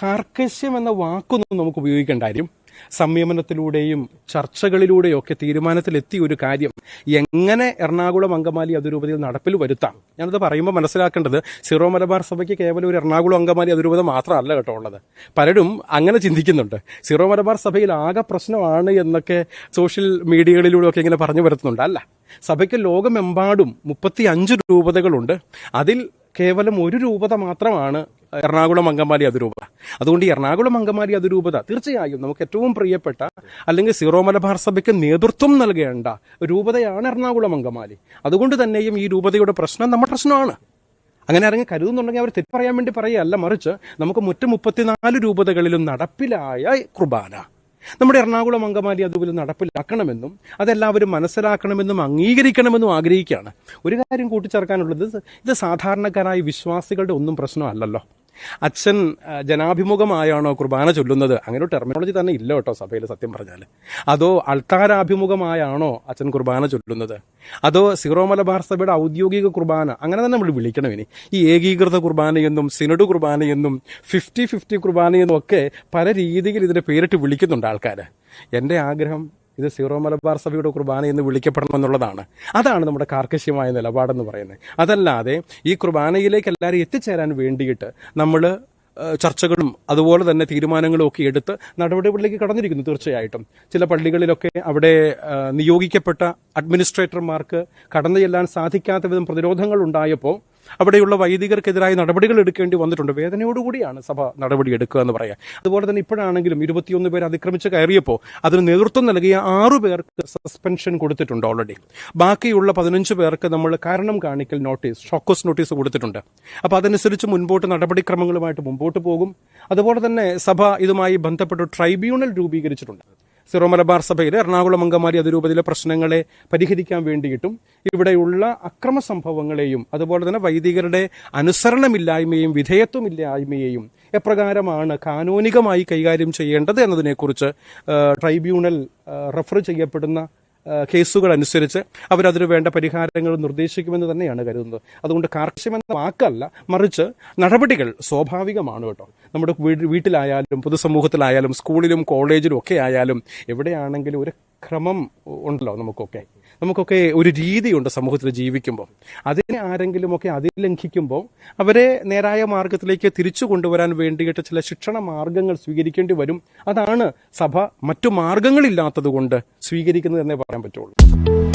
കാർക്കശ്യം എന്ന വാക്കൊന്നും നമുക്ക് ഉപയോഗിക്കേണ്ട കാര്യം. സംയമനത്തിലൂടെയും ചർച്ചകളിലൂടെയും ഒക്കെ തീരുമാനത്തിലെത്തിയ ഒരു കാര്യം എങ്ങനെ എറണാകുളം അങ്കമാലി അതിരൂപതയിൽ നടപ്പിൽ വരുത്താം. ഞാനത് പറയുമ്പോൾ മനസ്സിലാക്കേണ്ടത് സിറോ മലബാർ സഭയ്ക്ക് കേവലം ഒരു എറണാകുളം അങ്കമാലി അതിരൂപത മാത്രമല്ല കേട്ടോ ഉള്ളത്. പലരും അങ്ങനെ ചിന്തിക്കുന്നുണ്ട്. സിറോ മലബാർ സഭയിൽ ആകെ പ്രശ്നമാണ് എന്നൊക്കെ സോഷ്യൽ മീഡിയകളിലൂടെ ഒക്കെ ഇങ്ങനെ പറഞ്ഞു വരുത്തുന്നുണ്ട്. അല്ല സഭയ്ക്ക് ലോകമെമ്പാടും മുപ്പത്തി അഞ്ച് രൂപതകളുണ്ട്. അതിൽ കേവലം ഒരു രൂപത മാത്രമാണ് എറണാകുളം അങ്കമാലി അതിരൂപത. അതുകൊണ്ട് ഈ എറണാകുളം അങ്കമാലി അതിരൂപത തീർച്ചയായും നമുക്ക് ഏറ്റവും പ്രിയപ്പെട്ട അല്ലെങ്കിൽ സീറോ മലബാർ സഭയ്ക്ക് നേതൃത്വം നൽകേണ്ട രൂപതയാണ് എറണാകുളം അങ്കമാലി. അതുകൊണ്ട് തന്നെയും ഈ രൂപതയുടെ പ്രശ്നം നമ്മുടെ പ്രശ്നമാണ്. അങ്ങനെ ആരെങ്കിലും കരുതുന്നുണ്ടെങ്കിൽ അവർ തെറ്റ് പറയാൻ വേണ്ടി പറയുകയല്ല. മറിച്ച് നമുക്ക് മുറ്റ മുപ്പത്തിനാല് രൂപതകളിലും നടപ്പിലായ കുർബാന. നമ്മുടെ എറണാകുളം അങ്കമാലി അതുപോലെ നടപ്പിലാക്കണമെന്നും അതെല്ലാവരും മനസ്സിലാക്കണമെന്നും അംഗീകരിക്കണമെന്നും ആഗ്രഹിക്കുകയാണ്. ഒരു കാര്യം കൂട്ടിച്ചേർക്കാനുള്ളത് ഇത് സാധാരണക്കാരായ വിശ്വാസികളുടെ ഒന്നും പ്രശ്നമല്ലല്ലോ. അച്ഛൻ ജനാഭിമുഖമായാണോ കുർബാന ചൊല്ലുന്നത്? അങ്ങനെ ഒരു ടെർമിനോളജി തന്നെ ഇല്ല കേട്ടോ സഭയിൽ സത്യം പറഞ്ഞാൽ അതോ അൾത്താരാഭിമുഖമായാണോ അച്ഛൻ കുർബാന ചൊല്ലുന്നത്? അതോ സിറോ മലബാർ സഭയുടെ ഔദ്യോഗിക കുർബാന? അങ്ങനെ തന്നെ നമ്മൾ വിളിക്കണം ഇനി. ഈ ഏകീകൃത കുർബാനയെന്നും സിനഡ് കുർബാനയെന്നും ഫിഫ്റ്റി ഫിഫ്റ്റി കുർബാനയെന്നും ഒക്കെ പല രീതിയിൽ ഇതിനെ പേരിട്ട് വിളിക്കുന്നുണ്ട് ആൾക്കാർ എന്റെ ആഗ്രഹം ഇത് സീറോ മലബാർ സഭയുടെ കുർബാന എന്ന് വിളിക്കപ്പെടണം എന്നുള്ളതാണ്. അതാണ് നമ്മുടെ കാർക്കശ്യമായ നിലപാടെന്ന് പറയുന്നത്. അതല്ലാതെ ഈ കുർബാനയിലേക്ക് എല്ലാവരും എത്തിച്ചേരാൻ വേണ്ടിയിട്ട് നമ്മൾ ചർച്ചകളും അതുപോലെ തന്നെ തീരുമാനങ്ങളും ഒക്കെ എടുത്ത് നടപടികളിലേക്ക് കടന്നിരിക്കുന്നു തീർച്ചയായിട്ടും. ചില പള്ളികളിലൊക്കെ അവിടെ നിയോഗിക്കപ്പെട്ട അഡ്മിനിസ്ട്രേറ്റർമാർക്ക് കടന്നു ചെല്ലാൻ സാധിക്കാത്ത വിധം പ്രതിരോധങ്ങൾ ഉണ്ടായപ്പോൾ അവിടെയുള്ള വൈദികർക്കെതിരായ നടപടികൾ എടുക്കേണ്ടി വന്നിട്ടുണ്ട്. വേദനയോടുകൂടിയാണ് സഭ നടപടി എടുക്കുക എന്ന് പറയാം. അതുപോലെ തന്നെ ഇപ്പോഴാണെങ്കിലും ഇരുപത്തിയൊന്ന് പേർ അതിക്രമിച്ച് കയറിയപ്പോൾ അതിന് നേതൃത്വം നൽകിയ ആറു പേർക്ക് സസ്പെൻഷൻ കൊടുത്തിട്ടുണ്ട് ഓൾറെഡി ബാക്കിയുള്ള പതിനഞ്ച് പേർക്ക് നമ്മൾ കാരണം കാണിക്കൽ നോട്ടീസ് ഷോക്കോസ് നോട്ടീസ് കൊടുത്തിട്ടുണ്ട്. അപ്പോൾ അതനുസരിച്ച് മുൻപോട്ട് നടപടിക്രമങ്ങളുമായിട്ട് മുമ്പോട്ട് പോകും. അതുപോലെ തന്നെ സഭ ഇതുമായി ബന്ധപ്പെട്ട് ട്രൈബ്യൂണൽ രൂപീകരിച്ചിട്ടുണ്ട്. സിറോ മലബാർ സഭയിലെ എറണാകുളം അങ്കമാലി അതിരൂപതയിലെ പ്രശ്നങ്ങളെ പരിഹരിക്കാൻ വേണ്ടിയിട്ടും ഇവിടെയുള്ള അക്രമ സംഭവങ്ങളെയും അതുപോലെ തന്നെ വൈദികരുടെ അനുസരണമില്ലായ്മയും വിധേയത്വമില്ലായ്മയെയും എപ്രകാരമാണ് കാനോനികമായി കൈകാര്യം ചെയ്യേണ്ടത് എന്നതിനെക്കുറിച്ച് ട്രൈബ്യൂണൽ റെഫർ ചെയ്യപ്പെടുന്ന കേസുകൾ അനുസരിച്ച് അവരതിന് വേണ്ട പരിഹാരങ്ങൾ നിർദ്ദേശിക്കുമെന്ന് തന്നെയാണ് കരുതുന്നത്. അതുകൊണ്ട് കാർഷികമെന്ന വാക്കല്ല മറിച്ച് നടപടികൾ സ്വാഭാവികമാണ് കേട്ടോ. നമ്മുടെ വീട് വീട്ടിലായാലും പൊതുസമൂഹത്തിലായാലും സ്കൂളിലും കോളേജിലും ഒക്കെ ആയാലും എവിടെയാണെങ്കിലും ഒരു ക്രമം ഉണ്ടല്ലോ നമുക്കൊക്കെ. നമുക്കൊക്കെ ഒരു രീതിയുണ്ട് സമൂഹത്തിൽ ജീവിക്കുമ്പോൾ അതിനെ ആരെങ്കിലുമൊക്കെ അതിലംഘിക്കുമ്പോൾ അവരെ നേരായ മാർഗത്തിലേക്ക് തിരിച്ചു കൊണ്ടുവരാൻ വേണ്ടിയിട്ട് ചില ശിക്ഷണ മാർഗങ്ങൾ സ്വീകരിക്കേണ്ടി വരും. അതാണ് സഭ മറ്റു മാർഗങ്ങളില്ലാത്തത് കൊണ്ട് സ്വീകരിക്കുന്നത് എന്നേ പറയാൻ പറ്റുള്ളൂ.